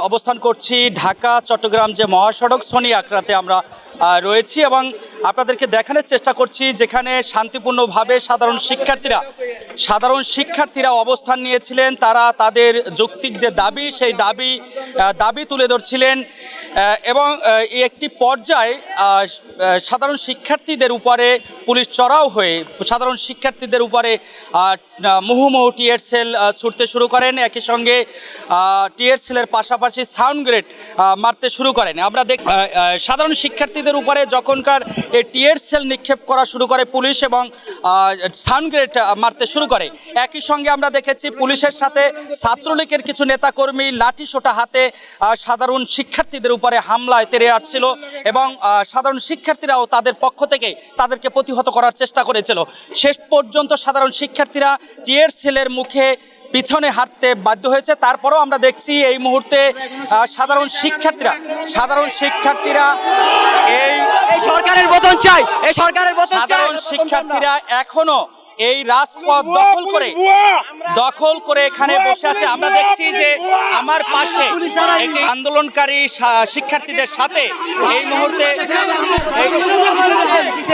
অবস্থান করছি ঢাকা চট্টগ্রাম যে মহাসড়ক শনি আকরাতে আমরা রয়েছি এবং আপনাদেরকে দেখানোর চেষ্টা করছি যেখানে শান্তিপূর্ণভাবে সাধারণ শিক্ষার্থীরা সাধারণ শিক্ষার্থীরা অবস্থান নিয়েছিলেন। তারা তাদের যৌক্তিক যে দাবি, সেই দাবি দাবি তুলে ধরছিলেন এবং একটি পর্যায়ে সাধারণ শিক্ষার্থীদের উপরে পুলিশ চড়াও হয়ে, সাধারণ শিক্ষার্থীদের উপরে মুহুমুহু টিয়ার সেল ছুটতে শুরু করেন। একই সঙ্গে টিয়ার সেলের পাশাপাশি সাউন্ড গ্রেড মারতে শুরু করেন। আমরা দেখ সাধারণ শিক্ষার্থীদের উপরে যখনকার এই টিয়ার সেল নিক্ষেপ করা শুরু করে পুলিশ এবং সানগ্রেড মারতে শুরু করে। একই সঙ্গে আমরা দেখেছি পুলিশের সাথে ছাত্রলীগের কিছু নেতাকর্মী লাঠি সোটা হাতে সাধারণ শিক্ষার্থীদের উপরে হামলায় তেরে আসছিল এবং সাধারণ শিক্ষার্থীরাও তাদের পক্ষ থেকে তাদেরকে প্রতিহত করার চেষ্টা করেছিল। শেষ পর্যন্ত সাধারণ শিক্ষার্থীরা টিয়ার সেলের মুখে পিছনে হাঁটতে বাধ্য হয়েছে। তারপরেও আমরা দেখছি এই মুহূর্তে সাধারণ শিক্ষার্থীরা সাধারণ শিক্ষার্থীরা এই সরকারের বদল চাই এই সরকারের বদল চাই। সাধারণ শিক্ষার্থীরা এখনও এই রাজপথ দখল করে দখল করে এখানে বসে আছে। আমরা দেখছি যে আমার পাশে একটি আন্দোলনকারী শিক্ষার্থীদের সাথে এই মুহূর্তে